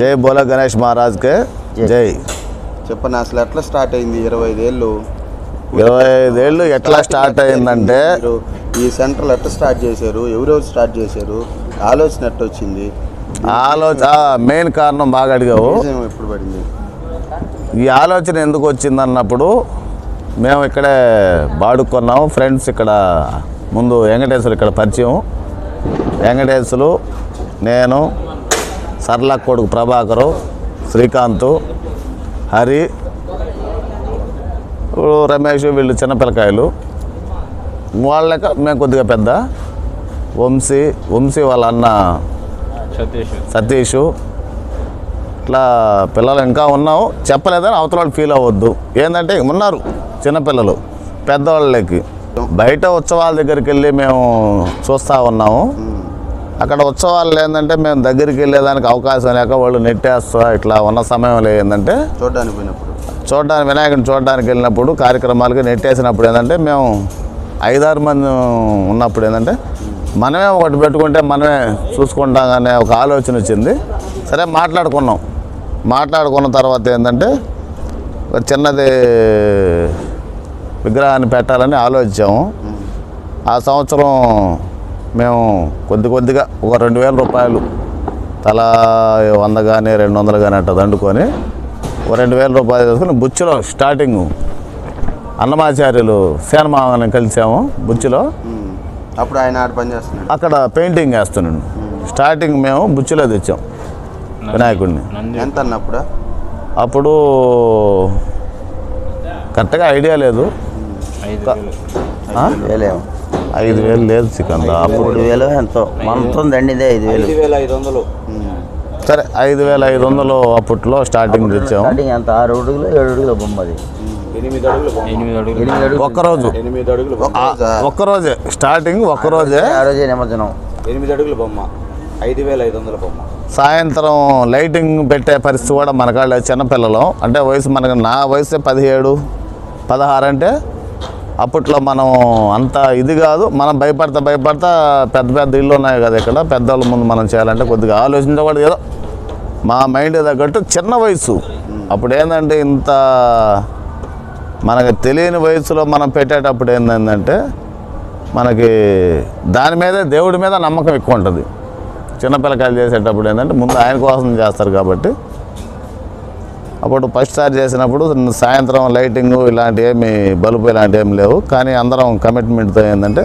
జై బోల గణేష్ మహారాజ్కే. జై. చెప్పండి అసలు ఎట్లా స్టార్ట్ అయింది ఇరవై ఐదేళ్ళు ఇరవై ఐదేళ్ళు ఎట్లా స్టార్ట్ అయిందంటే మీరు? ఈ సెంటర్లు ఎట్లా స్టార్ట్ చేశారు? ఎవరెవరు స్టార్ట్ చేశారు? ఆలోచన ఎట్లా వచ్చింది? ఆలోచన మెయిన్ కారణం బాగా అడిగావు. ఎప్పుడు పడింది? ఈ ఆలోచన ఎందుకు వచ్చింది అన్నప్పుడు మేము ఇక్కడే బాడుకున్నాము ఫ్రెండ్స్ ఇక్కడ ముందు వెంకటేశ్వరు ఇక్కడ పరిచయం. వెంకటేశ్వరు నేను సర్లా కొడుకు ప్రభాకరు శ్రీకాంత్ హరి రమేష్ వీళ్ళు చిన్న పిల్లకాయలు. వాళ్ళక మేము కొద్దిగా పెద్ద. వంశీ వంశీ వాళ్ళ అన్న సతీష్. సతీష్. ఇట్లా పిల్లలు ఇంకా ఉన్నావు. చెప్పలేదని అవతల వాళ్ళు ఫీల్ అవ్వద్దు. ఏంటంటే ఉన్నారు చిన్నపిల్లలు పెద్దవాళ్ళకి. బయట ఉత్సవాల దగ్గరికి వెళ్ళి మేము చూస్తూ ఉన్నాము. అక్కడ ఉత్సవాలు ఏంటంటే మేము దగ్గరికి వెళ్ళేదానికి అవకాశం లేక వాళ్ళు నెట్టేస్తా ఇట్లా ఉన్న సమయంలో ఏంటంటే చూడడానికి పోయినప్పుడు. చూడడానికి వినాయకుడిని చూడడానికి వెళ్ళినప్పుడు కార్యక్రమాలకి నెట్టేసినప్పుడు ఏంటంటే మేము ఐదారు మంది ఉన్నప్పుడు ఏంటంటే మనమే ఒకటి పెట్టుకుంటే మనమే చూసుకుంటాం అనే ఒక ఆలోచన వచ్చింది. సరే మాట్లాడుకున్నాం. మాట్లాడుకున్న తర్వాత ఏంటంటే ఒక చిన్నది విగ్రహాన్ని పెట్టాలని ఆలోచించాము. ఆ సంవత్సరం మేము కొద్ది కొద్దిగా ఒక రెండు వేల రూపాయలు తలా వంద కానీ రెండు వందలు కానీ అట్లా దండుకొని ఒక రెండు వేల రూపాయలు తీసుకుని బుచ్చిలో స్టార్టింగ్ అన్నమాచార్యులు సేనమామని కలిసాము బుచ్చిలో. అప్పుడు ఆయన ఆడ పని చేస్తున్నాడు. అక్కడ పెయింటింగ్ వేస్తున్నాడు. స్టార్టింగ్ మేము బుచ్చిలో తెచ్చాం వినాయకుడిని. ఎంత అన్నప్పుడు? అప్పుడు కరెక్ట్గా ఐడియా లేదు. ఐదు వేలు లేదు అప్పుడు మూడు వేలు ఎంతో. మనతో దండిదే ఐదు వేలు. ఐదు వందలు. సరే ఐదు వేల ఐదు వందలు అప్పట్లో స్టార్టింగ్ తెచ్చాము. స్టార్టింగ్ ఎంత? ఆరు అడుగులు ఏడు అడుగుల బొమ్మది ఎనిమిది అడుగులు ఎనిమిది అడుగులు ఒక్కరోజు ఎనిమిది అడుగులు. ఒక్కరోజే స్టార్టింగ్ ఒక్కరోజే ఆ రోజే. నిమజ్జనం. ఎనిమిది అడుగుల బొమ్మ. ఐదు వేల ఐదు వందల బొమ్మ. సాయంత్రం లైటింగ్ పెట్టే పరిస్థితి కూడా మన కాళ్ళ చిన్నపిల్లలు. అంటే వయసు మనకు నా వయసు పదిహేడు పదహారు అంటే అప్పట్లో మనం అంత ఇది కాదు మనం భయపడతా భయపడతా పెద్ద పెద్ద ఇల్లు ఉన్నాయి కదా ఇక్కడ. పెద్దవాళ్ళ ముందు మనం చేయాలంటే కొద్దిగా ఆలోచించకూడదు ఏదో మా మైండ్ తగ్గట్టు చిన్న వయసు అప్పుడు ఏంటంటే ఇంత మనకు తెలియని వయసులో మనం పెట్టేటప్పుడు ఏంటంటే మనకి దాని మీదే దేవుడి మీద నమ్మకం ఎక్కువ ఉంటుంది. చిన్నపిల్లకాయలు చేసేటప్పుడు ఏంటంటే ముందు ఆయన కోసం చేస్తారు కాబట్టి అప్పుడు ఫస్ట్ స్టార్ చేసినప్పుడు సాయంత్రం లైటింగ్ ఇలాంటి ఏమి బల్బు ఇలాంటి ఏమి లేవు. కానీ అందరం కమిట్మెంట్తో ఏంటంటే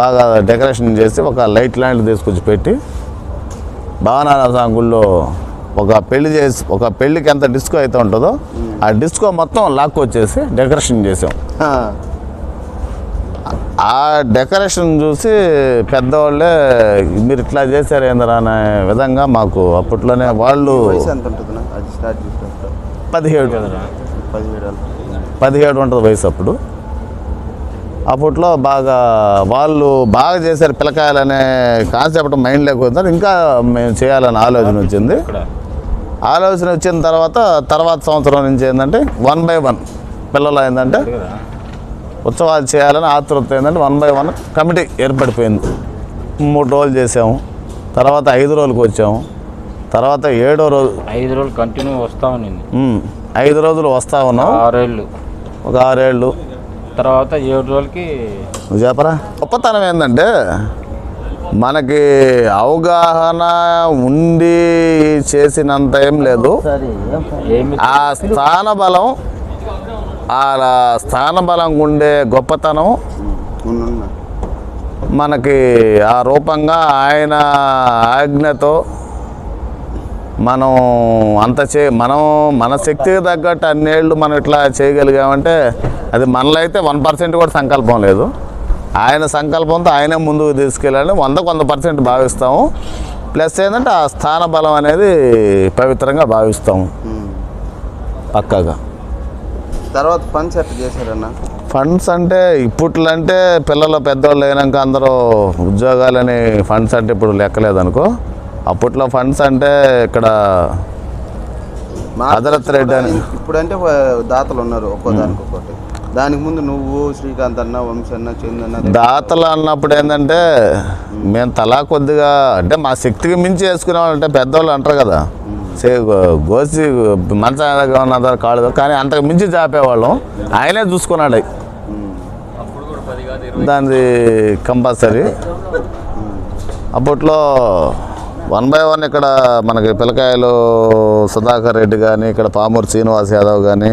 బాగా డెకరేషన్ చేసి ఒక లైట్ లాంటిది తీసుకొచ్చి పెట్టి భావనారాయణ స్వామి గుళ్ళో ఒక పెళ్ళి చేసి ఒక పెళ్ళికి ఎంత డిస్కో అయితే ఉంటుందో ఆ డిస్కో మొత్తం లాక్కొచ్చేసి డెకరేషన్ చేసాం. ఆ. డెకరేషన్ చూసి పెద్దవాళ్ళే మీరు ఇట్లా చేశారు ఏందరా అనే విధంగా మాకు అప్పట్లోనే వాళ్ళు వయసు ఎంత ఉంటుంది నాకు? అది స్టార్ట్ చేసినప్పుడు. పదిహేడు. పదిహేడు ఉంటుంది వయసు అప్పుడు. అప్పట్లో బాగా వాళ్ళు బాగా చేశారు పిల్లకాయలనే కాన్సెప్ట్ మైండ్ లేకపోతే ఇంకా మేము చేయాలని ఆలోచన వచ్చింది. ఆలోచన వచ్చిన తర్వాత తర్వాత సంవత్సరం నుంచి ఏంటంటే వన్ బై వన్ పిల్లలు ఏంటంటే ఉత్సవాలు చేయాలని ఆతృత ఏంటంటే వన్ బై వన్ కమిటీ ఏర్పడిపోయింది. మూడు రోజులు చేసాము తర్వాత ఐదు రోజులకు వచ్చాము. తర్వాత ఏడో రోజు ఐదు రోజులు కంటిన్యూ వస్తా ఉన్నింది. ఐదు రోజులు వస్తా ఉన్నాం. ఆరేళ్ళు. ఒక ఆరేళ్ళు. తర్వాత ఏడు రోజులకి చెప్పరా? గొప్పతనం ఏంటంటే మనకి అవగాహన ఉండి చేసినంత ఏం లేదు. ఆ స్థాన బలం ఆ స్థాన బలం ఉండే గొప్పతనం. మనకి ఆ రూపంగా ఆయన ఆజ్ఞతో మనం అంత చే మనం మన శక్తికి తగ్గట్టు అన్నేళ్ళు మనం ఇట్లా చేయగలిగామంటే అది మనలో అయితే వన్ పర్సెంట్ కూడా సంకల్పం లేదు ఆయన సంకల్పంతో ఆయనే ముందుకు తీసుకెళ్ళాలని వందకు వంద పర్సెంట్ భావిస్తాము ప్లస్ ఏంటంటే ఆ స్థాన బలం అనేది పవిత్రంగా భావిస్తాము. పక్కాగా తర్వాత పని సెట్ చేశారన్న? ఫండ్స్ అంటే ఇప్పట్లో అంటే పిల్లలు పెద్దవాళ్ళు అయినాక అందరూ ఉద్యోగాలని ఫండ్స్ అంటే ఇప్పుడు లెక్కలేదు అనుకో అప్పట్లో ఫండ్స్ అంటే ఇక్కడ అదరత్ రెడ్డి అని. ఇప్పుడంటే దాతలు ఉన్నారు ఒక్కో దానికి ఒక్కోటి దానికి ముందు నువ్వు శ్రీకాంత్ అన్న వంశీ అన్న చందు అన్న దాతలు అన్నప్పుడు ఏంటంటే మేము. తలా కొద్దిగా అంటే మా శక్తికి మించి వేసుకునేవాళ్ళు అంటే పెద్దవాళ్ళు అంటారు కదా. గోసి మంచగా ఉన్న కాదు కానీ అంతకు మించి చాపేవాళ్ళం. ఆయనే చూసుకున్నాడు. దానిది కంపల్సరీ. అప్పట్లో వన్ బై వన్ ఇక్కడ మనకి పిల్లకాయలు సుధాకర్ రెడ్డి కానీ ఇక్కడ పామూరు శ్రీనివాస్ యాదవ్ కానీ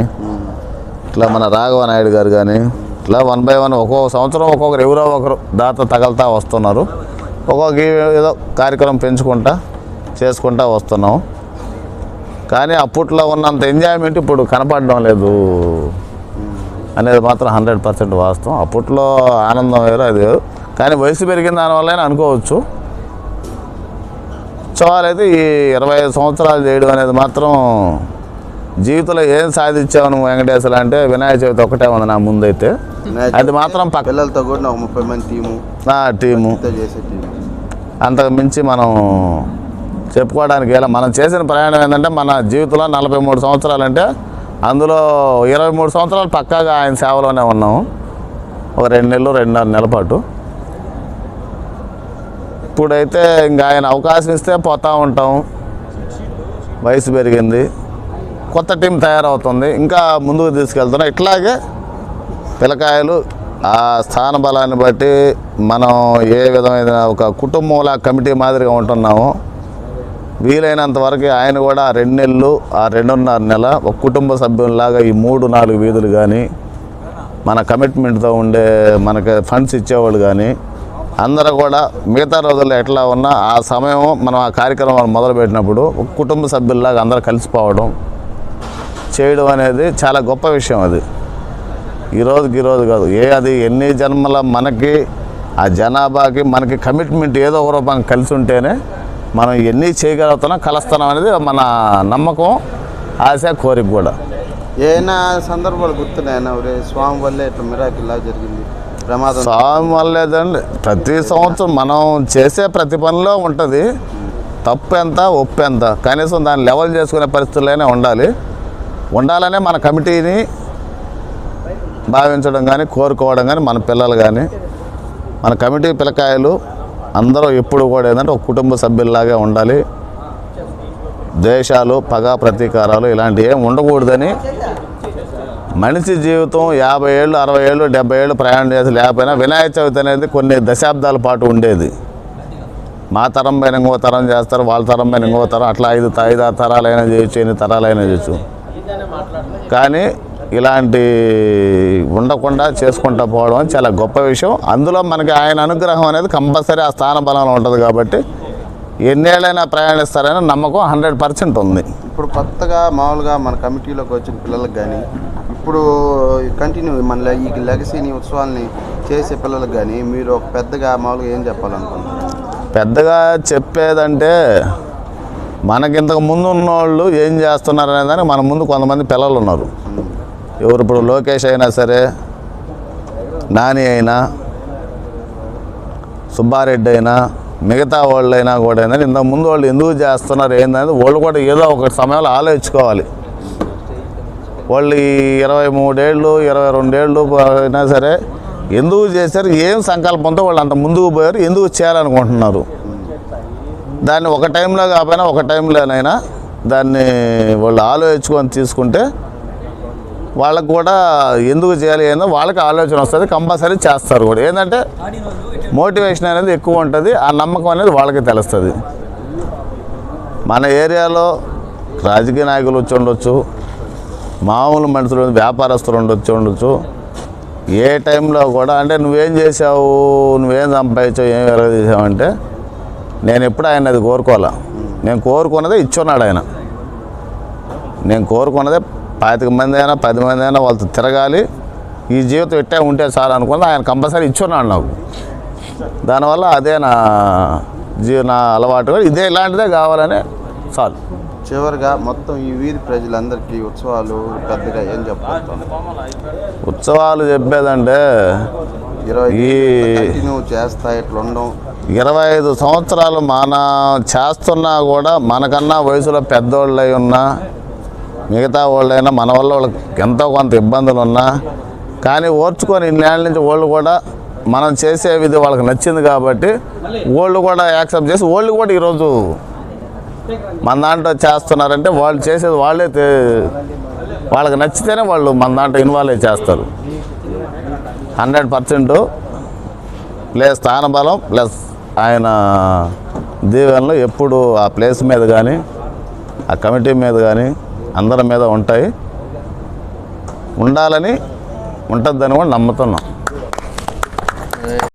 ఇట్లా మన రాఘవ నాయుడు గారు కానీ ఇట్లా వన్ బై వన్ ఒక్కొక్క సంవత్సరం ఒక్కొక్కరు ఎవరో ఒకరు దాత తగలతా వస్తున్నారు. ఒక్కొక్క ఏదో కార్యక్రమం పెంచుకుంటా చేసుకుంటా వస్తున్నాం. కానీ అప్పట్లో ఉన్నంత ఎంజాయ్మెంట్ ఇప్పుడు కనపడడం లేదు. అనేది మాత్రం హండ్రెడ్ పర్సెంట్ వాస్తవం. అప్పట్లో ఆనందం వేరు అది వేరు. కానీ వయసు పెరిగిన దానివల్ల అనుకోవచ్చు. ఉత్సవాలు ఈ ఇరవై ఐదు సంవత్సరాలు చేయడం అనేది మాత్రం జీవితంలో ఏం సాధించావు నువ్వు వెంకటేశ్వర అంటే వినాయక చవితి ఒకటే ఉంది నా ముందైతే. అది మాత్రం పిల్లలతో కూడా ఒక ముప్పై మంది టీము. టీము. అంతకు మించి మనం చెప్పుకోవడానికి ఇలా మనం చేసిన ప్రయాణం ఏంటంటే మన జీవితంలో నలభై మూడు సంవత్సరాలంటే అందులో ఇరవై మూడు సంవత్సరాలు పక్కాగా ఆయన సేవలోనే ఉన్నాము. ఒక రెండు నెలలు రెండున్నర నెలల పాటు. ఇప్పుడైతే ఇంకా ఆయన అవకాశం ఇస్తే పోతూ ఉంటాం. వయసు పెరిగింది. కొత్త టీం తయారవుతుంది. ఇంకా ముందుకు తీసుకెళ్తున్నాం. ఇట్లాగే పిల్లకాయలు ఆ స్థాన బలాన్ని బట్టి మనం ఏ విధమైన ఒక కుటుంబంలా కమిటీ మాదిరిగా ఉంటున్నామో వీలైనంత వరకు ఆయన కూడా రెండు నెలలు ఆ రెండున్నర నెల ఒక కుటుంబ సభ్యుల్లాగా ఈ మూడు నాలుగు వీధులు కానీ మన కమిట్మెంట్తో ఉండే మనకి ఫండ్స్ ఇచ్చేవాళ్ళు కానీ అందరూ కూడా మిగతా రోజుల్లో ఎట్లా ఉన్నా ఆ సమయం మనం ఆ కార్యక్రమాలు మొదలుపెట్టినప్పుడు ఒక కుటుంబ సభ్యుల్లాగా అందరూ కలిసిపోవడం చేయడం అనేది చాలా గొప్ప విషయం అది. ఈ రోజుకి కాదు. ఏ అది ఎన్ని జన్మల మనకి ఆ జనాభాకి మనకి కమిట్మెంట్ ఏదో ఒక రూపంగా కలిసి ఉంటేనే మనం ఎన్ని చేయగలుగుతున్నాం కలుస్తున్నాం అనేది మన నమ్మకం ఆశ కోరిక కూడా. ఏమైనా సందర్భాలు గుర్తున్నాయన్న ఒరే స్వామి వల్లే ఇట్లా మిరాకిల్లా జరిగింది. ప్రమాదం. స్వామి వల్లేదండి ప్రతి సంవత్సరం మనం చేసే ప్రతి పనిలో ఉంటుంది. తప్పు ఎంత ఒప్పు ఎంత. కనీసం దాన్ని లెవెల్ చేసుకునే పరిస్థితుల్లోనే ఉండాలి. ఉండాలనే మన కమిటీని భావించడం కానీ కోరుకోవడం కానీ మన పిల్లలు కానీ మన కమిటీ పిల్లకాయలు అందరూ ఎప్పుడు కూడా ఏంటంటే ఒక కుటుంబ సభ్యుల్లాగే ఉండాలి. ద్వేషాలు పగ ప్రతీకారాలు ఇలాంటివి ఏం ఉండకూడదని మనిషి జీవితం యాభై ఏళ్ళు అరవై ఏళ్ళు డెబ్బై ఏళ్ళు ప్రయాణం చేసి లేకపోయినా వినాయక చవితి అనేది కొన్ని దశాబ్దాల పాటు ఉండేది. మా తరం పైన ఇంకో తరం చేస్తారు వాళ్ళ తరం పైన ఇంకో తరం అట్లా ఐదు ఐదు తరాలైనా చేయొచ్చు ఎన్ని తరాలైనా చేయొచ్చు. కానీ ఇలాంటి ఉండకుండా చేసుకుంటూ పోవడం చాలా గొప్ప విషయం. అందులో మనకి ఆయన అనుగ్రహం అనేది కంపల్సరీ ఆ స్థాన బలంలో ఉంటుంది కాబట్టి ఎన్నేళ్ళైనా ప్రయాణిస్తారని నమ్మకం హండ్రెడ్ పర్సెంట్ ఉంది. ఇప్పుడు కొత్తగా మామూలుగా మన కమిటీలోకి వచ్చిన పిల్లలకు కానీ ఇప్పుడు కంటిన్యూ మన ఈ లెగసీని ఉత్సవాల్ని చేసే పిల్లలకు కానీ మీరు ఒక పెద్దగా మామూలుగా ఏం చెప్పాలనుకుంటున్నారు? పెద్దగా చెప్పేదంటే మనకింతకు ముందు ఉన్నోళ్ళు ఏం చేస్తున్నారు అనే దానికి మన ముందు కొంతమంది పిల్లలు ఉన్నారు ఎవరు ఇప్పుడు లోకేష్ అయినా సరే నాని అయినా సుబ్బారెడ్డి అయినా మిగతా వాళ్ళు అయినా కూడా ఏంటంటే ఇంతకు ముందు వాళ్ళు ఎందుకు చేస్తున్నారు ఏంటనేది వాళ్ళు కూడా ఏదో ఒక సమయంలో ఆలోచించుకోవాలి. వాళ్ళు ఈ ఇరవై మూడేళ్ళు ఇరవై రెండేళ్ళు అయినా సరే ఎందుకు చేశారు ఏం సంకల్పంతో వాళ్ళు అంత ముందుకు పోయారు ఎందుకు చేయాలనుకుంటున్నారు? దాన్ని ఒక టైంలో కాకపోయినా ఒక టైంలోనైనా దాన్ని వాళ్ళు ఆలోచించుకొని తీసుకుంటే వాళ్ళకు కూడా ఎందుకు చేయాలి ఏందో వాళ్ళకి ఆలోచన వస్తుంది కంపల్సరీ చేస్తారు కూడా. ఏంటంటే మోటివేషన్ అనేది ఎక్కువ ఉంటుంది ఆ నమ్మకం అనేది వాళ్ళకి తెలుస్తుంది. మన ఏరియాలో రాజకీయ నాయకులు వచ్చి ఉండొచ్చు మామూలు మనుషులు వ్యాపారస్తులు ఉండొచ్చు ఉండొచ్చు. ఏ టైంలో కూడా అంటే నువ్వేం చేసావు నువ్వేం సంపాదించావు ఏం ఎరగ చేసావంటే నేను ఎప్పుడు ఆయన అది కోరుకోవాలా? నేను కోరుకున్నదే ఇచ్చున్నాడు ఆయన. నేను కోరుకున్నదే పాతిక మంది అయినా పది మంది అయినా వాళ్ళతో తిరగాలి. ఈ జీవితం ఇట్టే ఉంటే చాలు అనుకున్నది ఆయన కంపల్సరీ ఇచ్చున్నాడు నాకు. దానివల్ల అదే నా జీ నా అలవాటు. ఇదే ఇలాంటిదే కావాలని చాలు. చివరిగా మొత్తం ఈ వీధి ప్రజలందరికీ ఉత్సవాలు పెద్దగా ఏం చెప్పబోతాం ఉత్సవాలు చెప్పేదంటే ఈ- ఇరవై ఐదు సంవత్సరాలు మన చేస్తున్నా కూడా మనకన్నా వయసులో పెద్దోళ్ళు అయి ఉన్నా మిగతా వాళ్ళైనా మన వల్ల వాళ్ళకి ఎంతో కొంత ఇబ్బందులు ఉన్నా కానీ ఓర్చుకొని ఇన్నేళ్ళ నుంచి వాళ్ళు కూడా మనం చేసే విధి వాళ్ళకి నచ్చింది కాబట్టి వాళ్ళు కూడా యాక్సెప్ట్ చేసి వాళ్ళు కూడా ఈరోజు మన దాంట్లో చేస్తున్నారంటే వాళ్ళు చేసేది వాళ్ళే వాళ్ళకి నచ్చితేనే వాళ్ళు మన దాంట్లో ఇన్వాల్వ్ చేస్తారు. హండ్రెడ్ పర్సెంట్ ప్లేస్ స్థానబలం ప్లస్ ఆయన దీవెనలు ఎప్పుడు ఆ ప్లేస్ మీద కానీ ఆ కమిటీ మీద కానీ అందరి మీద ఉంటాయి. ఉండాలని ఉంటుందని కూడా నమ్ముతున్నాం.